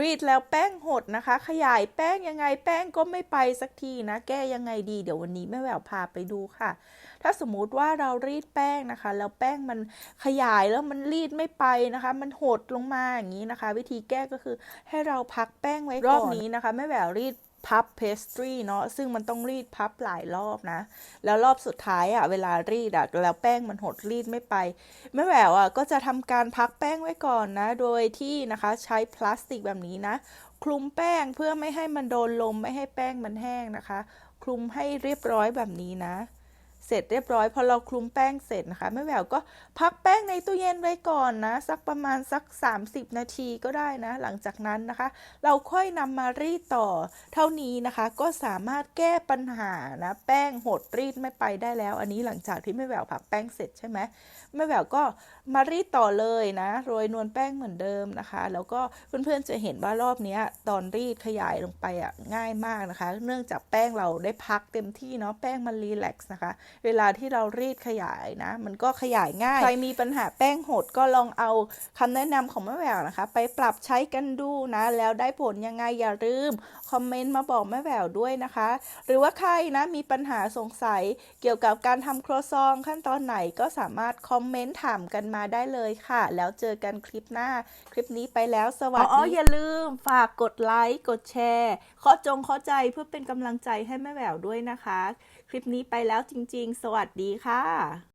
รีดแล้วแป้งหดนะคะ ขยายแป้งยังไงแป้งก็ไม่ไปสักทีนะ แก้ยังไงดีเดี๋ยววันนี้แม่แหววพาไปดูค่ะ ถ้าสมมุติว่าเรารีดแป้งนะคะ แล้วแป้งมันขยายแล้วมันรีดไม่ไปนะคะ มันหดลงมาอย่างนี้นะคะ วิธีแก้ก็คือให้เราพักแป้งไว้ก่อนรอบนี้นะคะแม่แหววรีด พับเพสตรีเนาะซึ่งมันต้องรีดพับหลายรอบนะ แล้วรอบสุดท้ายอะ่ะเวลารีดอะ่ะแล้วแป้งมันหดรีดไม่ไปแม่แหววอะ่ะก็จะทำการพักแป้งไว้ก่อนนะ โดยที่นะคะใช้พลาสติกแบบนี้นะ คลุมแป้งเพื่อไม่ให้มันโดนลมไม่ให้แป้งมันแห้งนะคะ คลุมให้เรียบร้อยแบบนี้นะ เสร็จเรียบร้อยพอเราคลุมแป้งเสร็จนะคะแม่แววก็พักแป้งในตู้เย็นไว้ก่อนนะ สักประมาณสัก 30 นาทีก็ได้นะ หลังจากนั้นนะคะ เราค่อยนำมารีดต่อ เท่านี้นะคะ ก็สามารถแก้ปัญหานะ แป้งหดรีดไม่ไปได้แล้ว อันนี้หลังจากที่แม่แววพักแป้งเสร็จใช่ไหมแม่แววก็มารีดต่อเลยนะโรยนวลแป้งเหมือนเดิมนะคะ แล้วก็เพื่อนๆจะเห็นว่ารอบนี้ตอนรีดขยายลงไปอะง่ายมากนะคะ เนื่องจากแป้งเราได้พักเต็มที่เนาะแป้งมันรีแลกซ์นะคะเวลาที่เรารีดขยายนะ มันก็ขยายง่าย ใครมีปัญหาแป้งหดก็ลองเอาคำแนะนำของแม่แหววนะคะ ไปปรับใช้กันดูนะ แล้วได้ผลยังไงอย่าลืมคอมเมนต์มาบอกแม่แหววด้วยนะคะ หรือว่าใครนะมีปัญหาสงสัยเกี่ยวกับการทำครัวซองขั้นตอนไหนก็สามารถคอมเมนต์ถามกันมาได้เลยค่ะ แล้วเจอกันคลิปหน้า คลิปนี้ไปแล้วสวัสดีอ๋ออย่าลืมฝากกดไลค์กดแชร์ข้อจงเข้าใจเพื่อเป็นกำลังใจให้แม่แหววด้วยนะคะ คลิปนี้ไปแล้วจริง ๆ สวัสดีค่ะ